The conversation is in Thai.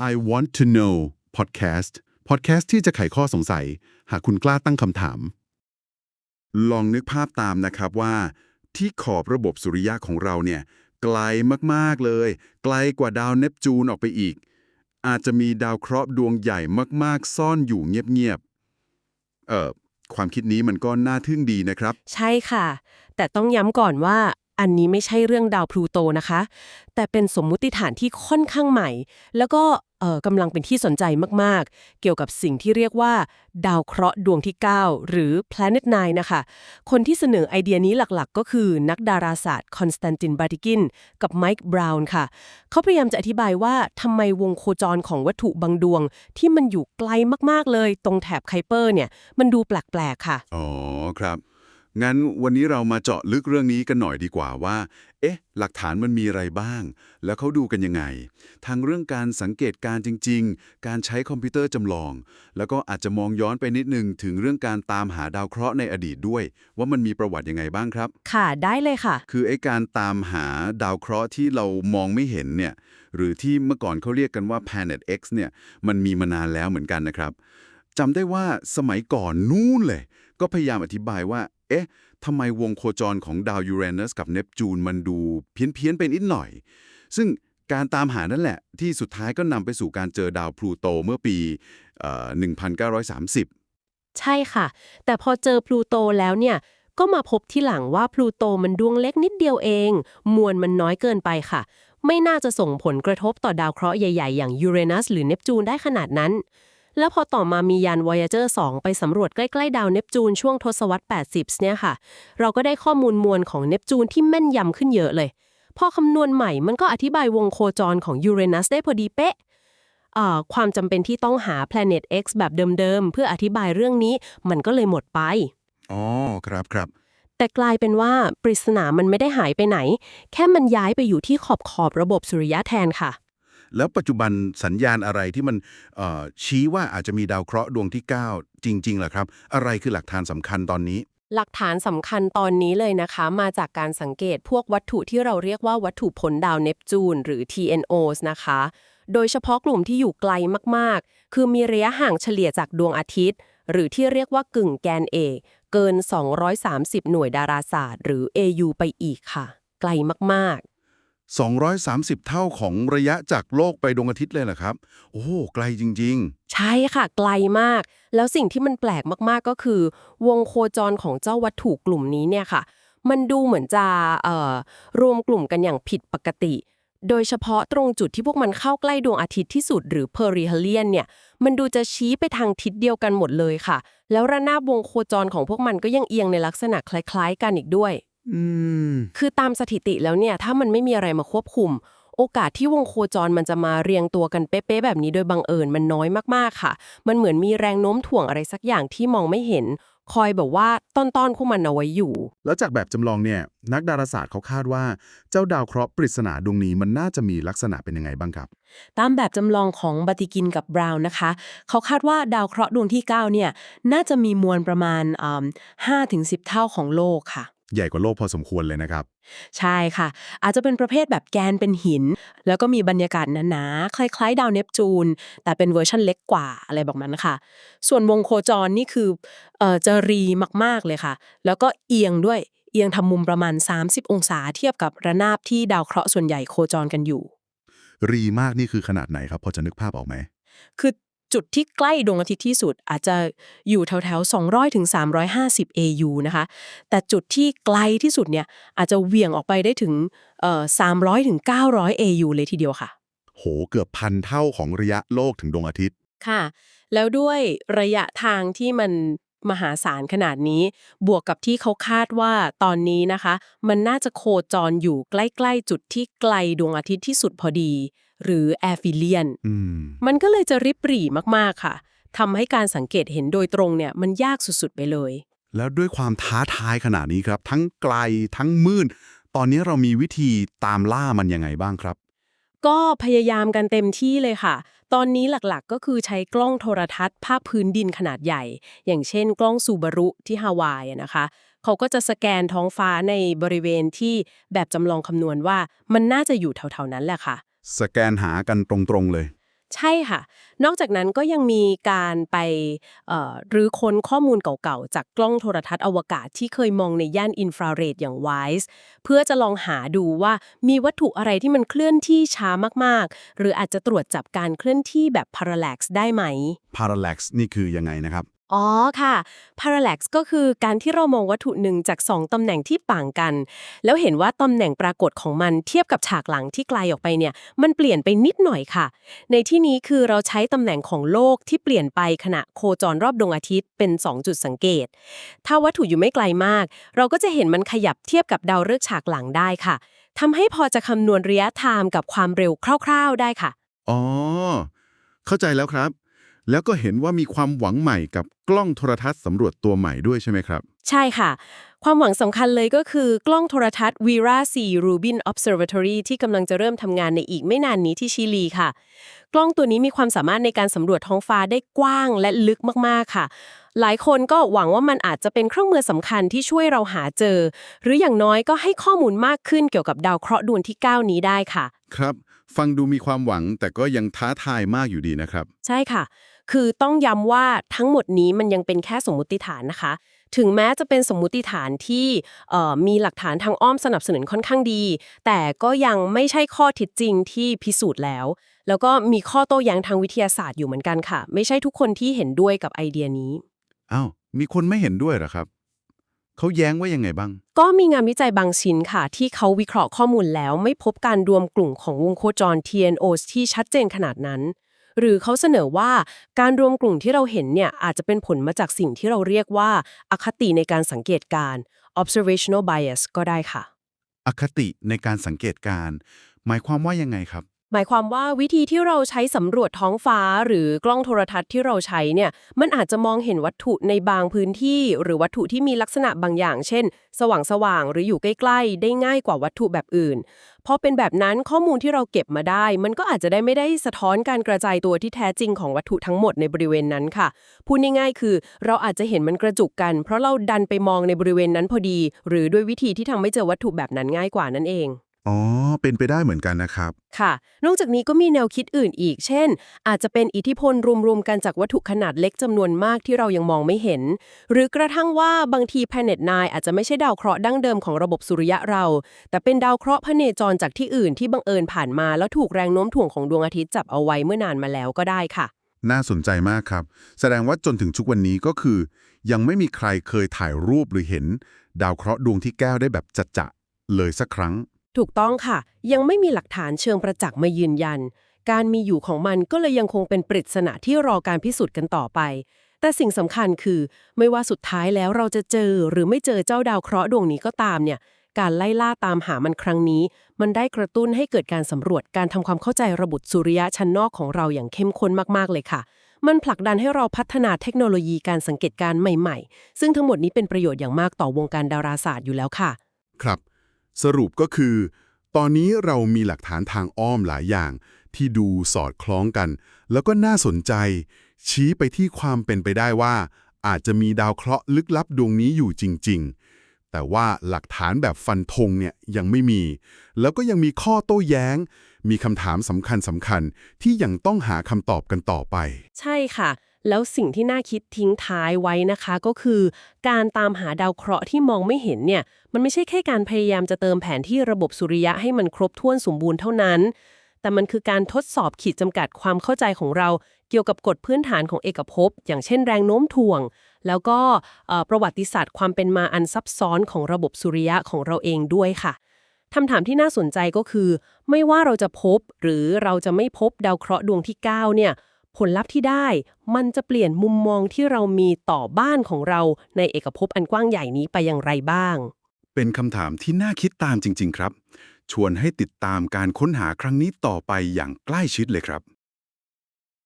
I want to know podcast podcast ที่จะไขข้อสงสัย หากคุณกล้าตั้งคำถาม ลองนึกภาพตามนะครับว่า ที่ขอบระบบสุริยะของเราเนี่ย ไกลมากๆเลย ไกลกว่าดาวเนปจูนออกไปอีก อาจจะมีดาวเคราะห์ดวงใหญ่มากๆ ซ่อนอยู่เงียบๆเออความคิดนี้มันก็น่าทึ่งดีนะครับ ใช่ค่ะ แต่ต้องย้ำก่อนว่า อันนี้ไม่ใช่เรื่องดาวพลูโตนะคะ แต่เป็นสมมุติฐานที่ค่อนข้างใหม่ แล้วก็เอ่อกำลังเป็นที่สนใจมากๆ เกี่ยวกับสิ่งที่เรียกว่า ดาวเคราะห์ดวงที่ 9 หรือ Planet 9 นะคะ คนที่เสนอไอเดียนี้หลักๆ ก็คือนักดาราศาสตร์คอนสแตนตินบาติกิน กับไมค์บราวน์ค่ะ เขาพยายามจะอธิบายว่าทำไมวงโคจรของวัตถุบางดวง ที่มันอยู่ไกลมากๆเลย ตรงแถบไคเปอร์เนี่ย มันดูแปลกๆ ค่ะ อ๋อ ครับ งั้นวันนี้เรามาเจาะลึกเรื่องนี้กันหน่อยดีกว่าว่า เอ๊ะ หลักฐานมันมีอะไรบ้าง แล้วเขาดูกันยังไงทั้งเรื่องการสังเกตการณ์จริง ๆ การใช้คอมพิวเตอร์จำลอง แล้วก็อาจจะมองย้อนไปนิดนึงถึงเรื่องการตามหาดาวเคราะห์ในอดีตด้วย ว่ามันมีประวัติยังไงบ้างครับ ค่ะได้เลยค่ะ คือไอ้การตามหาดาวเคราะห์ที่เรามองไม่เห็นเนี่ย หรือที่เมื่อก่อนเขาเรียกกันว่า Planet X เนี่ย มันมีมานานแล้วเหมือนกันนะครับจำได้ว่าสมัยก่อนนู้นเลย ก็พยายามอธิบายว่า เอ๊ะทำไมวงโคจรของดาวยูเรนัสกับเนปจูนมันดูเพี้ยนๆไปนิดหน่อย ซึ่งการตามหานั่นแหละ ที่สุดท้ายก็นำไปสู่การเจอดาวพลูโตเมื่อปีเอ่อ1930 ใช่ค่ะ แต่พอเจอพลูโตแล้วเนี่ย ก็มาพบที่หลังว่าพลูโตมันดวงเล็กนิดเดียวเอง มวลมันน้อยเกินไปค่ะ ไม่น่าจะส่งผลกระทบต่อดาวเคราะห์ใหญ่ ๆ อย่างยูเรนัสหรือเนปจูนได้ขนาดนั้น แล้วพอต่อมามียาน Voyager 2 ไปสำรวจใกล้ๆ ดาวเนปจูนช่วงทศวรรษ 80 เนี่ยค่ะ เราก็ได้ข้อมูลมวลของเนปจูนที่แม่นยำขึ้นเยอะเลย พอคำนวณใหม่มันก็อธิบายวงโคจรของยูเรนัสได้พอดีเป๊ะอ่าความจำเป็นที่ต้องหา Planet X แบบเดิมๆ เพื่ออธิบายเรื่องนี้มันก็เลยหมดไป อ๋อ ครับครับ แต่กลายเป็นว่าปริศนามันไม่ได้หายไปไหน แค่มันย้ายไปอยู่ที่ขอบขอบระบบสุริยะแทนค่ะ แล้วปัจจุบันสัญญาณอะไรที่มันชี้ว่าอาจจะมีดาวเคราะห์ดวงที่ 9 จริงๆเหรอครับ อะไรคือหลักฐานสำคัญตอนนี้ หลักฐานสำคัญตอนนี้เลยนะคะ มาจากการสังเกตพวกวัตถุที่เราเรียกว่าวัตถุผลดาวเนปจูนหรือ TNOs นะคะ โดยเฉพาะกลุ่มที่อยู่ไกลมากๆ คือมีระยะห่างเฉลี่ยจากดวงอาทิตย์ หรือที่เรียกว่ากึ่งแกนเอกเกิน 230 หน่วยดาราศาสตร์ หรือ AU ไปอีกค่ะ ไกลมากๆ 230 เท่าของระยะจากโลกไปดวงอาทิตย์เลยเหรอครับ โอ้ ไกลจริง ๆ ใช่ค่ะไกลมาก แล้วสิ่งที่มันแปลกมากๆก็คือ วงโคจรของเจ้าวัตถุกลุ่มนี้เนี่ยค่ะ มันดูเหมือนจะเอ่อรวมกลุ่มกันอย่างผิดปกติ โดยเฉพาะตรงจุดที่พวกมันเข้าใกล้ดวงอาทิตย์ที่สุดหรือเพอริเฮเลียนเนี่ย มันดูจะชี้ไปทางทิศเดียวกันหมดเลยค่ะ แล้วระนาบวงโคจรของพวกมันก็ยังเอียงในลักษณะคล้าย ๆ กันอีกด้วย อืม คือตามสถิติแล้วเนี่ยถ้ามันไม่มีอะไรมาควบคุม โอกาสที่วงโคจรมันจะมาเรียงตัวกันเป๊ะๆแบบนี้โดยบังเอิญมันน้อยมากๆค่ะ มันเหมือนมีแรงโน้มถ่วงอะไรสักอย่างที่มองไม่เห็น คอยแบบว่าต้อนๆพวกมันเอาไว้อยู่ แล้วจากแบบจำลองเนี่ย นักดาราศาสตร์เขาคาดว่าเจ้าดาวเคราะห์ปริศนาดวงนี้มันน่าจะมีลักษณะเป็นยังไงบ้างครับ ตามแบบจำลองของบัติกินกับบราวน์นะคะ เขาคาดว่าดาวเคราะห์ดวงที่ 9 เนี่ย น่าจะมีมวลประมาณห้าถึงสิเท่าของโลกค่ะ ใหญ่กว่าโลกพอสมควรเลยนะครับ ใช่ค่ะ อาจจะเป็นประเภทแบบแกนเป็นหิน แล้วก็มีบรรยากาศหนาๆ คล้ายๆ ดาวเนปจูน แต่เป็นเวอร์ชันเล็กกว่าอะไรแบบนั้นค่ะ ส่วนวงโคจรนี่คือเอ่อจะรีมากๆเลยค่ะ แล้วก็เอียงด้วยเอียงทำมุมประมาณ 30 องศาเทียบกับระนาบที่ดาวเคราะห์ส่วนใหญ่โคจรกันอยู่ รีมากนี่คือขนาดไหนครับ พอจะนึกภาพออกไหมคือ จุดที่ใกล้ดวงอาทิตย์ที่สุดอาจจะอยู่แถวๆ 200ถึง350 AU นะคะ แต่จุดที่ไกลที่สุดเนี่ยอาจจะเหวี่ยงออกไปได้ถึงเอ่อ300ถึง900 AU เลยทีเดียวค่ะ โห เกือบพันเท่าของระยะโลกถึงดวงอาทิตย์ ค่ะ แล้วด้วยระยะทางที่มันมหาศาลขนาดนี้ บวกกับที่เขาคาดว่าตอนนี้นะคะ มันน่าจะโคจรอยู่ใกล้ ๆ จุดที่ไกลดวงอาทิตย์ที่สุดพอดี หรือแอฟิเลียนอืมมันก็เลยจะริบหรี่มากๆค่ะทำให้การสังเกตเห็นโดยตรงเนี่ยมันยากสุดๆไปเลย แล้วด้วยความท้าทายขนาดนี้ครับ ทั้งไกลทั้งมืดตอนนี้เรามีวิธีตามล่ามันยังไงบ้างครับ ก็พยายามกันเต็มที่เลยค่ะ ตอนนี้หลักๆก็คือใช้กล้องโทรทัศน์ภาพพื้นดินขนาดใหญ่ อย่างเช่น กล้องซูบารุที่ฮาวายอะนะคะเขาก็จะสแกนท้องฟ้าในบริเวณที่แบบจำลองคำนวณว่ามันน่าจะอยู่แถวๆนั้นแหละค่ะ สแกนหากันตรงๆเลย ใช่ค่ะ นอกจากนั้นก็ยังมีการไปเอ่อรื้อค้นข้อมูลเก่าๆ จากกล้องโทรทัศน์อวกาศที่เคยมองในย่านอินฟราเรดอย่าง WISE เพื่อจะลองหาดูว่ามีวัตถุอะไรที่มันเคลื่อนที่ช้ามากๆ หรืออาจจะตรวจจับการเคลื่อนที่แบบ parallax ได้ไหม parallax นี่คือยังไงนะครับ อ๋อค่ะ parallax ก็คือการที่เรามองวัตถุหนึ่งจาก 2 ตำแหน่งที่ต่างกัน แล้วเห็นว่าตำแหน่งปรากฏของมันเทียบกับฉากหลังที่ไกลออกไปเนี่ย มันเปลี่ยนไปนิดหน่อยค่ะ ในที่นี้คือเราใช้ตำแหน่งของโลกที่เปลี่ยนไปขณะโคจรรอบดวงอาทิตย์เป็น 2 จุดสังเกต ถ้าวัตถุอยู่ไม่ไกลมาก เราก็จะเห็นมันขยับเทียบกับดาวฤกษ์ฉากหลังได้ค่ะทำให้พอจะคำนวณระยะทางกับความเร็วคร่าว ๆ ได้ค่ะ อ๋อ เข้าใจแล้วครับ แล้วก็เห็นว่ามีความหวังใหม่กับกล้องโทรทัศน์สำรวจตัวใหม่ด้วยใช่ไหมครับ ใช่ค่ะ ความหวังสำคัญเลยก็คือกล้องโทรทัศน์ Vera C Rubin Observatory ที่กำลังจะเริ่มทำงานในอีกไม่นานนี้ที่ชิลีค่ะ กล้องตัวนี้มีความสามารถในการสำรวจท้องฟ้าได้กว้างและลึกมากๆค่ะ หลายคนก็หวังว่ามันอาจจะเป็นเครื่องมือสำคัญที่ช่วยเราหาเจอ หรืออย่างน้อยก็ให้ข้อมูลมากขึ้นเกี่ยวกับดาวเคราะห์ดวงที่ 9 นี้ได้ค่ะ ครับ ฟังดูมีความหวังแต่ก็ยังท้าทายมากอยู่ดีนะครับ ใช่ค่ะ คือต้องย้ำว่าทั้งหมดนี้มันยังเป็นแค่สมมุติฐานนะคะ ถึงแม้จะเป็นสมมุติฐานที่เอ่อมีหลักฐานทางอ้อมสนับสนุนค่อนข้างดี แต่ก็ยังไม่ใช่ข้อเท็จจริงที่พิสูจน์แล้ว แล้วก็มีข้อโต้แย้งทางวิทยาศาสตร์อยู่เหมือนกันค่ะ ไม่ใช่ทุกคนที่เห็นด้วยกับไอเดียนี้อ้าวมีคนไม่เห็นด้วยเหรอครับเขาแย้งว่ายังไงบ้าง ก็มีงานวิจัยบางชิ้นค่ะ ที่เขาวิเคราะห์ข้อมูลแล้วไม่พบการรวมกลุ่มของวงโคจร TNO ที่ชัดเจนขนาดนั้น หรือเขาเสนอว่าการรวมกลุ่มที่เราเห็นเนี่ยอาจจะเป็นผลมาจากสิ่งที่เราเรียกว่าอคติในการสังเกตการ observational bias ก็ได้ค่ะ อคติในการสังเกตการ หมายความว่ายังไงครับ หมายความว่าวิธีที่เราใช้สำรวจท้องฟ้าหรือกล้องโทรทัศน์ที่เราใช้เนี่ยมันอาจจะมองเห็นวัตถุในบางพื้นที่ หรือวัตถุที่มีลักษณะบางอย่าง เช่น สว่างสว่างหรืออยู่ใกล้ ๆ ได้ง่ายกว่าวัตถุแบบอื่นพอเป็นแบบนั้นข้อมูลที่เราเก็บมาได้ มันก็อาจจะได้ไม่ได้สะท้อนการกระจายตัวที่แท้จริงของวัตถุทั้งหมดในบริเวณนั้นค่ะพูดง่ายๆคือ เราอาจจะเห็นมันกระจุกกัน เพราะเราดันไปมองในบริเวณนั้นพอดี หรือด้วยวิธีที่ทำให้เจอวัตถุแบบนั้นง่ายกว่านั่นเอง อ๋อ เป็นไปได้เหมือนกันนะครับ ค่ะ นอกจากนี้ก็มีแนวคิดอื่นอีก เช่น อาจจะเป็นอิทธิพลรวมๆกันจากวัตถุขนาดเล็กจำนวนมากที่เรายังมองไม่เห็น หรือกระทั่งว่าบางที Planet 9 อาจจะไม่ใช่ดาวเคราะห์ดั้งเดิมของระบบสุริยะเรา แต่เป็นดาวเคราะห์พเนจรจากที่อื่นที่บังเอิญผ่านมา แล้วถูกแรงโน้มถ่วงของดวงอาทิตย์จับเอาไว้เมื่อนานมาแล้วก็ได้ค่ะ น่าสนใจมากครับ แสดงว่าจนถึงทุกวันนี้ก็คือ ยังไม่มีใครเคยถ่ายรูปหรือเห็น ดาวเคราะห์ดวงที่แก้วได้แบบจัดจะๆเลยสักครั้ง ถูกต้องค่ะ ยังไม่มีหลักฐานเชิงประจักษ์มายืนยัน การมีอยู่ของมันก็เลยยังคงเป็นปริศนาที่รอการพิสูจน์กันต่อไป แต่สิ่งสำคัญคือ ไม่ว่าสุดท้ายแล้วเราจะเจอหรือไม่เจอเจ้าดาวเคราะห์ดวงนี้ก็ตามเนี่ย การไล่ล่าตามหามันครั้งนี้ มันได้กระตุ้นให้เกิดการสำรวจการทำความเข้าใจระบบสุริยะชั้นนอกของเราอย่างเข้มข้นมากๆเลยค่ะมันผลักดันให้เราพัฒนาเทคโนโลยีการสังเกตการณ์ใหม่ ๆ ซึ่งทั้งหมดนี้เป็นประโยชน์อย่างมากต่อวงการดาราศาสตร์อยู่แล้วค่ะ ครับ สรุปก็คือ ตอนนี้เรามีหลักฐานทางอ้อมหลายอย่าง ที่ดูสอดคล้องกัน แล้วก็น่าสนใจ ชี้ไปที่ความเป็นไปได้ว่า อาจจะมีดาวเคราะห์ลึกลับดวงนี้อยู่จริง ๆ แต่ว่าหลักฐานแบบฟันธงเนี่ยยังไม่มี แล้วก็ยังมีข้อโต้แย้ง มีคำถามสำคัญสำคัญๆที่ยังต้องหาคำตอบกันต่อไป ใช่ค่ะแล้วสิ่งที่น่าคิดทิ้งท้ายไว้นะคะก็คือ การตามหาดาวเคราะห์ที่มองไม่เห็นเนี่ย มันไม่ใช่แค่การพยายามจะเติมแผนที่ระบบสุริยะให้มันครบถ้วนสมบูรณ์เท่านั้น แต่มันคือการทดสอบขีดจำกัดความเข้าใจของเรา เกี่ยวกับกฎพื้นฐานของเอกภพ อย่างเช่นแรงโน้มถ่วง แล้วก็ประวัติศาสตร์ความเป็นมาอันซับซ้อนของระบบสุริยะของเราเองด้วยค่ะคำถามที่น่าสนใจก็คือ ไม่ว่าเราจะพบหรือเราจะไม่พบดาวเคราะห์ดวงที่ 9 เนี่ยผลลัพธ์ที่ได้มันจะเปลี่ยนมุมมองที่เรามีต่อบ้านของเราในเอกภพอันกว้างใหญ่นี้ไปอย่างไรบ้าง เป็นคำถามที่น่าคิดตามจริง ๆ ครับ ชวนให้ติดตามการค้นหาครั้งนี้ต่อไปอย่างใกล้ชิดเลยครับ